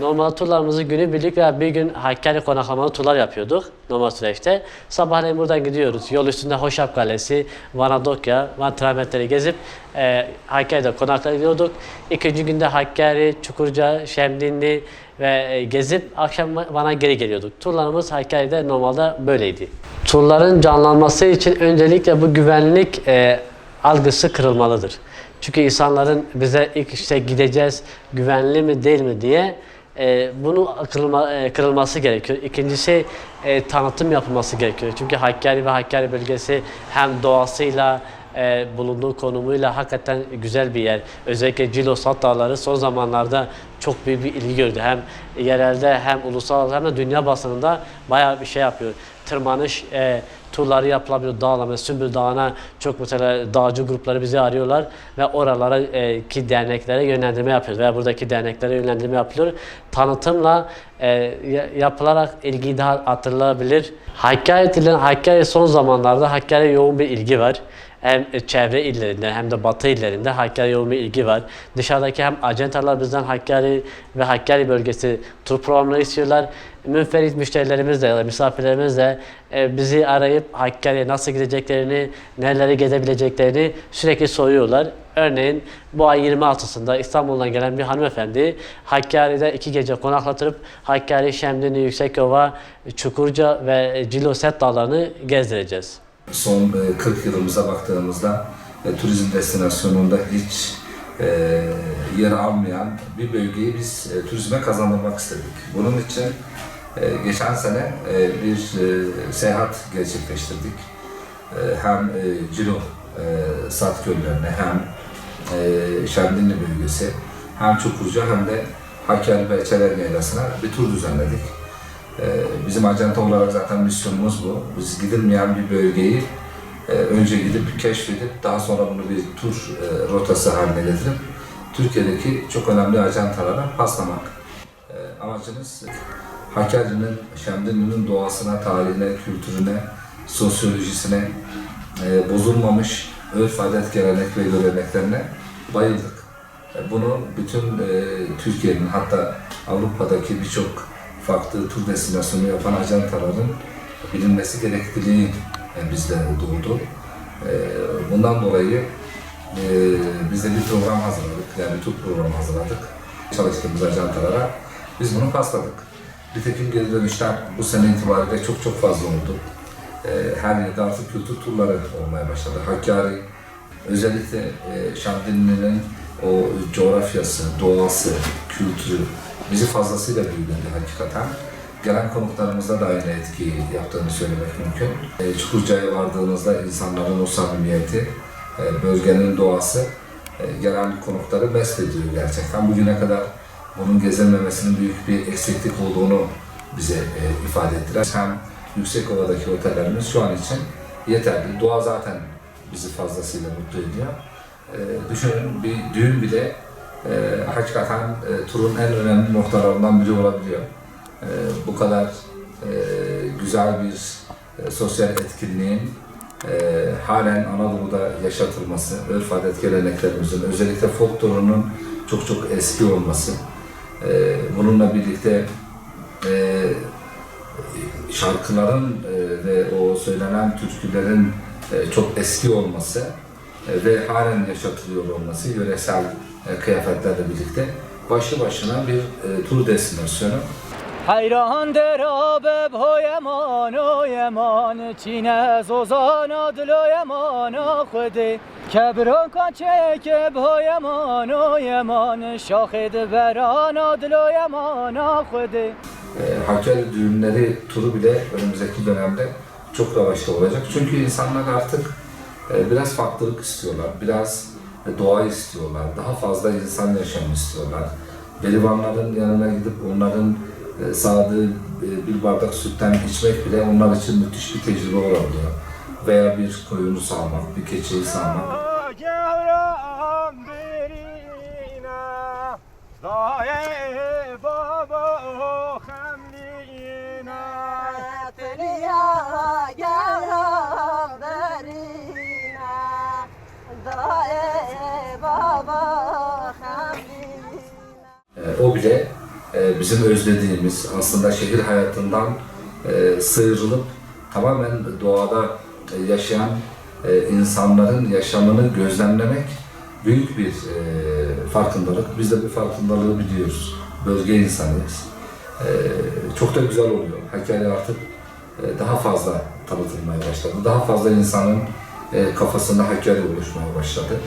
Normal turlarımızı günübirlik veya bir gün Hakkari konaklamalı turlar yapıyorduk normal süreçte. Sabahleyin buradan gidiyoruz. Yol üstünde Hoşap Kalesi, Vanadokya, Van Trametleri gezip e, Hakkari'de konaklanıyorduk. İkinci günde Hakkari, Çukurca, Şemdinli ve e, gezip akşam Van'a geri geliyorduk. Turlarımız Hakkari'de normalde böyleydi. Turların canlanması için öncelikle bu güvenlik e, algısı kırılmalıdır. Çünkü insanların bize ilk işte gideceğiz güvenli mi değil mi diye e, bunu kırılma, e, kırılması gerekiyor. İkincisi e, tanıtım yapılması gerekiyor. Çünkü Hakkari ve Hakkari bölgesi hem doğasıyla e, bulunduğu konumuyla hakikaten güzel bir yer. Özellikle Cilosat Dağları son zamanlarda çok büyük bir ilgi gördü. Hem yerelde hem ulusal hem de dünya basınında bayağı bir şey yapıyor. Tırmanış e, turları yapılabiliyor dağlama, Sümbül Dağı'na çok mesela dağcı grupları bizi arıyorlar ve oralara e, ki derneklere yönlendirme yapıyoruz veya buradaki derneklere yönlendirme yapılıyor. Tanıtımla e, ya- yapılarak ilgi daha artırılabilir. Hakkari dilinden Hakkari son zamanlarda Hakkari yoğun bir ilgi var hem çevre illerinde hem de batı illerinde Hakkari yoğun bir ilgi var. Dışarıdaki hem acentalar bizden Hakkari ve Hakkari bölgesi tur programları istiyorlar. Münferit müşterilerimiz de, misafirlerimiz de e, bizi arayıp Hakkari'ye nasıl gideceklerini, nereleri gezebileceklerini sürekli soruyorlar. Örneğin bu ay 26'sında İstanbul'dan gelen bir hanımefendi Hakkari'de iki gece konaklatırıp Hakkari, Şemdinli, Yüksekova, Çukurca ve Ciloset dağlarını gezdireceğiz. son e, 40 yılımıza baktığımızda e, turizm destinasyonunda hiç e, yer almayan bir bölgeyi biz e, turizme kazandırmak istedik. Bunun için e, geçen sene e, bir e, seyahat gerçekleştirdik. E, hem Cilo Sat Göllerine hem Şemdinli bölgesi hem Çukurca hem de Hakkari ve Çeler Yaylası'na bir tur düzenledik. Ee, Bizim acenta olarak zaten misyonumuz bu. Biz gidilmeyen bir bölgeyi önce gidip keşfedip daha sonra bunu bir tur rotası haline getirip Türkiye'deki çok önemli acentalara paslamak. Amacımız Hakkari'nin, Şemdinli'nin doğasına, tarihine, kültürüne, sosyolojisine, e, bozulmamış örf, adet, gelenek ve göreneklerine bayıldık. E, Bunu bütün e, Türkiye'nin hatta Avrupa'daki birçok farklı tur destinasyonu yapan ajantaların bilinmesi gerekliliği e, bizde doğdu. E, Bundan dolayı e, biz de bir program hazırladık, yani tur programı hazırladık çalıştığımız ajantalara. Biz bunu pasladık. Nitekim geri dönüşler bu sene itibariyle çok çok fazla oldu. E, Her yerde artık kültür turları olmaya başladı. Hakkari, özellikle e, Şamdinli'nin o coğrafyası, doğası, kültürü bizi fazlasıyla büyüledi hakikaten. Gelen konuklarımızda da aynı etkiyi yaptığını söylemek mümkün. E, Çukurca'ya vardığınızda insanların o samimiyeti, e, bölgenin doğası gelen konukları mest ediyor gerçekten. Bugüne kadar bunun gezilmemesinin büyük bir eksiklik olduğunu bize e, ifade ettiler. Hem Yüksekova'daki otellerimiz şu an için yeterli. Doğa zaten bizi fazlasıyla mutlu ediyor. E, düşünün bir düğün bile e, hakikaten e, turun en önemli noktalarından biri olabiliyor. E, bu kadar e, güzel bir e, sosyal etkinliğin e, halen Anadolu'da yaşatılması, örf adet geleneklerimizin, özellikle folklorunun çok çok eski olması, e, bununla birlikte e, şarkıların e, ve o söylenen türkülerin e, çok eski olması e, ve halen yaşatılıyor olması yöresel e, kıyafetlerle birlikte başlı başına bir e, tur destinasyonu. حیران درابه بهای مان و یمان چینه زوزان و دلوی مان و خوده کبران کن چه که بهای مان و یمان شاخد بران و دلوی مان و خوده E, Hakkari düğünleri turu bile önümüzdeki dönemde çok revaçta olacak. Çünkü insanlar artık e, biraz farklılık istiyorlar, biraz e, doğa istiyorlar, daha fazla insan yaşamı istiyorlar. Berivanların yanına gidip onların e, bir bardak sütten içmek bile onlar için müthiş bir tecrübe olabiliyor. Veya bir koyunu sağmak, bir keçeyi sağmak. o bile bizim özlediğimiz aslında şehir hayatından e, sıyrılıp tamamen doğada e, yaşayan e, insanların yaşamını gözlemlemek büyük bir farkındalık. Biz de bu farkındalığı biliyoruz. Bölge insanıyız. Çok da güzel oluyor. Hakkari artık daha fazla tanıtılmaya başladı. Daha fazla insanın kafasında Hakkari oluşmaya başladı.